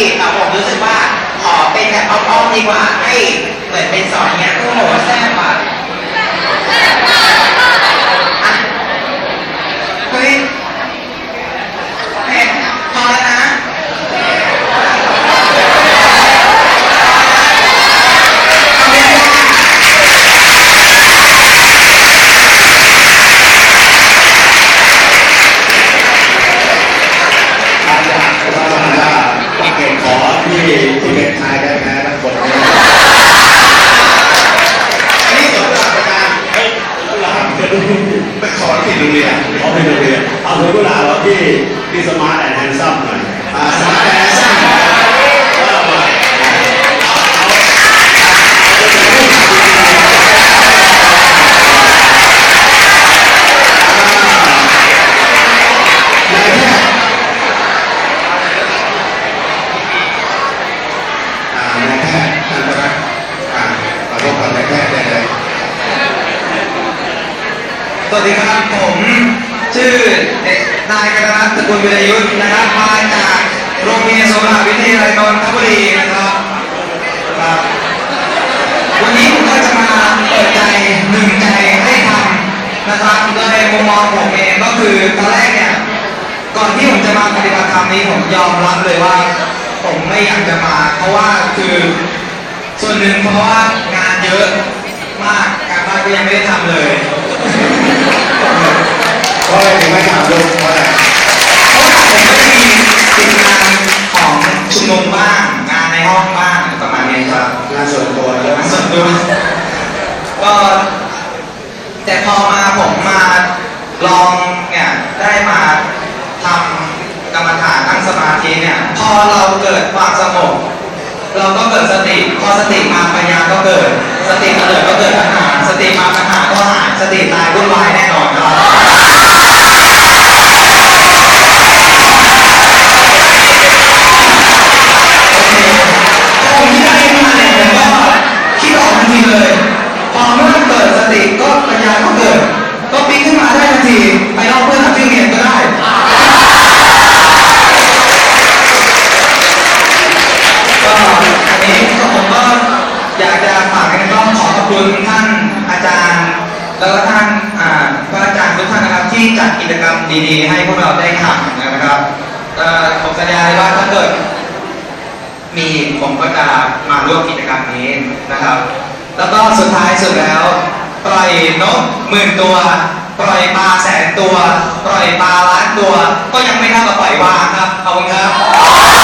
อ่ผมรู้สึกว่าขอเป็นแบบอ้อมๆดีกว่าให้เหมือนเป็นสอนเงี้ยโอ้โหแซ่บอะอะเฮ้ยแม่พอแล้วนะ อาจารย์ว่าว่าเก่งขอที่ที่เป็นชายได้ไหมทั้งหมดนี้อันนี้สวนหลักอาจารย์เฮ้ยหลักไปขอที่โรงเรียนขอที่โรงเรียนเอา เลยกุหลาบที่ที่สมาร์ทแอนด์แฮนซัมหน่อยอ่าสมาร์ทแอนด์แฮนซัมว่ามานายแพทย์อ่านายแพทย์นันทรัตน์อ่าขอพบกับนายแพทย์ได้เลยสวัสดีครับผม ชื่อ นายกรณัฐตระกูลวิรยุทธ์นะครับ มาจากโรงเรียนสมรวิทยาลัยนนทบุรีนะครับครับ วันนี้ผมก็จะมาเปิดใจหนึ่งใจให้ทำนะครับโดยมุมมองผมเองก็คือตอนแรกเนี่ยก่อนที่ผมจะมาปฏิบัติธรรมนี้ผมยอมรับเลยว่า ผมไม่อยากจะมา เพราะว่าคือส่วนหนึ่งเพราะว่างานเยอะมากการบ้านก็ยังไม่ได้ทำเลยเพราะอะไรถึงไม่ถามลูก ตัวก็แต่พอมาผมมาลองเนี่ยได้มาทำกรรมฐานนั่งสมาธิเนี่ย พอเราเกิดความสงบเราก็เกิดสติ พอสติมาปัญญาก็เกิด สติเกิดก็เกิดปัญหา สติมาปัญหาก็หาย สติตายวุ่นวายแน่นอนครับ ผมที่ได้มาเนี่ยผมก็คิดออกทันที เลย พอเมื่อเกิดสติก็ปัญญาก็เกิด ก็ปิ๊งขึ้นมาได้ทันที ไปเล่าเพื่อนที่เรียนก็ได้ก็อันนี้ก็ผมก็อยากจะฝากกันก็ขอขอบคุณท่านอาจารย์ แล้วก็ท่านพระอาจารย์ทุกท่านนะครับที่จัดกิจกรรมดีๆ ให้พวกเราได้ทำนะครับเอ่อผมสัญญาเลยว่าถ้าเกิดมีผมก็จะมาร่วมกิจกรรมนี้นะครับ แล้วก็สุดท้ายสุดแล้ว ปล่อยนกหมื่นตัว ปล่อยปลาแสนตัว ปล่อยปลาล้านตัว ก็ยังไม่เท่ากับปล่อยวางครับ ขอบคุณครับ